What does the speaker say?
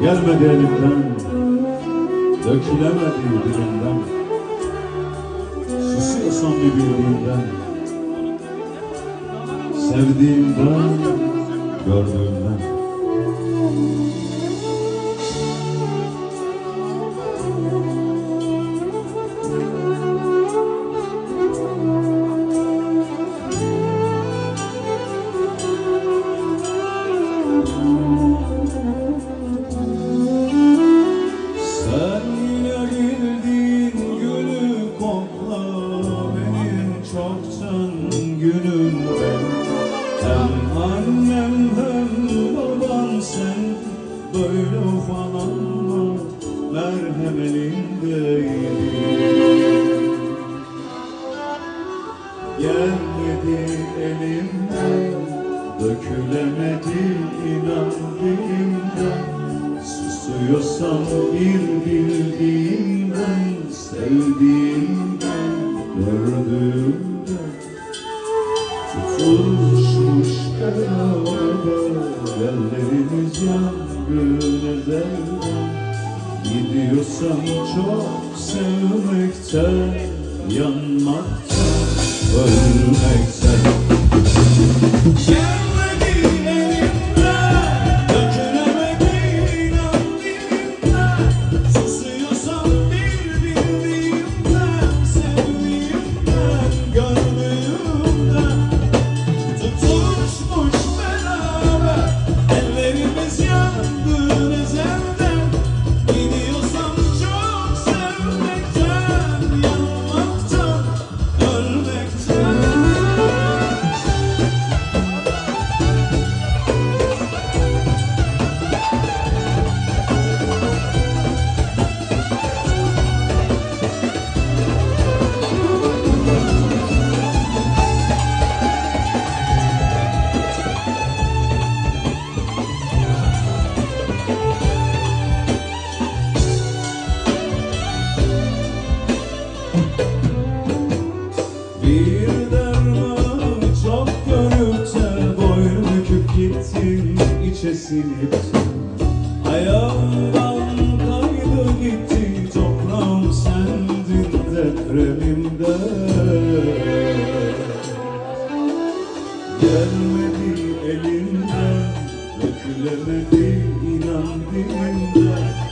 Gelmedi elimden Dökülemedi dilimden Susuyorsan bir bildiğimden Sevdiğimden Gördüğümden günümden Hem annem hem babam sen. Böyle ufalanma merhametindeydin Gelmedi elimden Dökülemedi inan dilimden. Susuyorsam bir bildiğimden Sevdiğimden Gördüğümden Tutuşmuş beraber Ellerimiz yangın ezelden Gidiyorsam çok sevmekten Yanmaktan, ölmekten Gelmedi Ayağımdan kaydı gitti toprağım sendin depremimde Gelmedi elimden dökülemedi inan dilimden